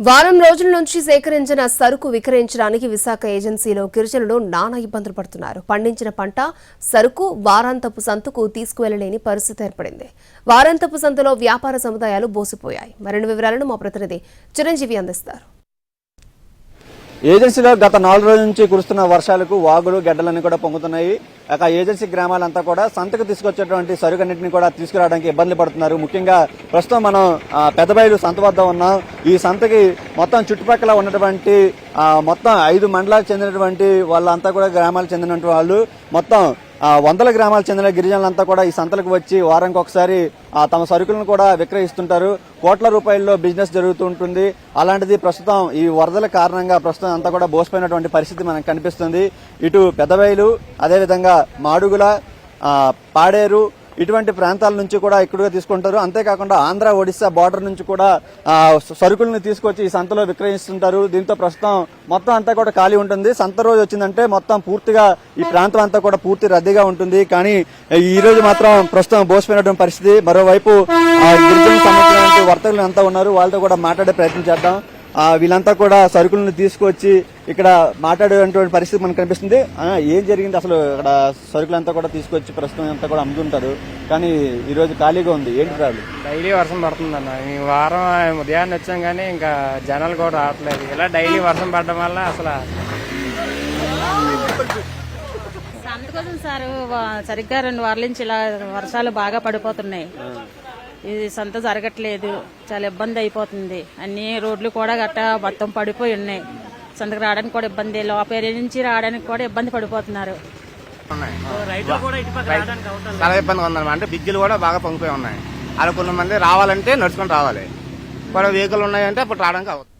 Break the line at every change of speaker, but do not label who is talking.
వారం రోజుల నుంచి సేకరించిన సరుకు విక్రయించడానికి విశాఖ ఏజెన్సీలో గిరిజనులు నానా ఇబ్బందులు పడుతున్నారు. పండించిన పంట సరుకు వారాంతపు సంతకు తీసుకువెళ్ళలేని పరిస్థితి ఏర్పడింది. వారాంతపు సంతలో వ్యాపార సముదాయాలు బోసిపోయాయి. మరిన్ని వివరాలను మా ప్రతినిధి చిరంజీవి అందిస్తారు.
ఏజెన్సీలో గత నాలుగు రోజుల నుంచి కురుస్తున్న వర్షాలకు వాగులు గడ్డలన్నీ కూడా పొంగుతున్నాయి. ఆ ఏజెన్సీ గ్రామాలంతా కూడా సంతకు తీసుకొచ్చేటువంటి సరుకన్నింటిని కూడా తీసుకురావడానికి ఇబ్బందులు పడుతున్నారు. ముఖ్యంగా ప్రస్తుతం మనం పెద్దబయలు సంత వద్ద ఉన్నాం. ఈ సంతకి మొత్తం చుట్టుపక్కల ఉన్నటువంటి మొత్తం ఐదు మండలాలకు చెందినటువంటి వాళ్ళంతా కూడా గ్రామాలకు చెందినటువంటి వాళ్ళు. మొత్తం వందల గ్రామాలకు చెందిన గిరిజనులంతా కూడా ఈ సంతలకు వచ్చి వారానికి ఒకసారి తమ సరుకులను కూడా విక్రయిస్తుంటారు. కోట్ల రూపాయల్లో బిజినెస్ జరుగుతూ ఉంటుంది. అలాంటిది ప్రస్తుతం ఈ వరదల కారణంగా ప్రస్తుతం అంతా కూడా బోసిపోయినటువంటి పరిస్థితి మనకు కనిపిస్తుంది. ఇటు పెదబయలు అదేవిధంగా మాడుగుల పాడేరు ఇటువంటి ప్రాంతాల నుంచి కూడా ఎక్కువగా తీసుకుంటారు. అంతేకాకుండా ఆంధ్ర ఒడిశా బార్డర్ నుంచి కూడా ఆ, సరుకులను తీసుకొచ్చి ఈ సంతలో విక్రయిస్తుంటారు. దీంతో ప్రస్తుతం మొత్తం అంతా కూడా ఖాళీ ఉంటుంది. సంత రోజు వచ్చిందంటే మొత్తం పూర్తిగా ఈ ప్రాంతం అంతా కూడా పూర్తి రద్దీగా ఉంటుంది. కానీ ఈ రోజు మాత్రం ప్రస్తుతం బోసిపోయినటువంటి పరిస్థితి. మరోవైపు ఆ, వర్తకులు అంతా ఉన్నారు వాళ్ళతో కూడా మాట్లాడే ప్రయత్నం చేద్దాం. వీళ్ళంతా కూడా సరుకులను తీసుకొచ్చి ఇక్కడ మాట్లాడేటువంటి పరిస్థితి మనకు కనిపిస్తుంది. ఏం జరిగింది? అసలు ఇక్కడ సరుకులంతా కూడా తీసుకొచ్చి ప్రస్తుతం అంతా కూడా అమ్ముతుంటారు. కానీ ఈ రోజు ఖాళీగా ఉంది. ఏంటి రాదు?
డైలీ వర్షం పడుతుందన్న. ఈ వారం ఉదయాన్నే వచ్చాం కానీ ఇంకా జనాలు కూడా రావట్లేదు. ఇలా డైలీ వర్షం పడడం వల్ల అసలు
అందుకోసం సార్. సరిగ్గా రెండు వారాల నుంచి ఇలా వర్షాలు బాగా పడిపోతున్నాయి. ఇది సంత జరగట్లేదు. చాలా ఇబ్బంది అయిపోతుంది. అన్ని రోడ్లు కూడా గట్ట మొత్తం పడిపోయి ఉన్నాయి. సంతకు రావడానికి కూడా ఇబ్బంది. లోపల నుంచి రావడానికి కూడా ఇబ్బంది పడిపోతున్నారు.
చాలా ఇబ్బందిగా ఉందన్నమాట. అంటే బిజ్జులు కూడా బాగా పొంగిపోయి ఉన్నాయి. అలా కొంతమంది రావాలంటే నడుచుకొని రావాలి. కొన్ని వెహికల్ ఉన్నాయంటే అప్పుడు రావడానికి అవ్వదు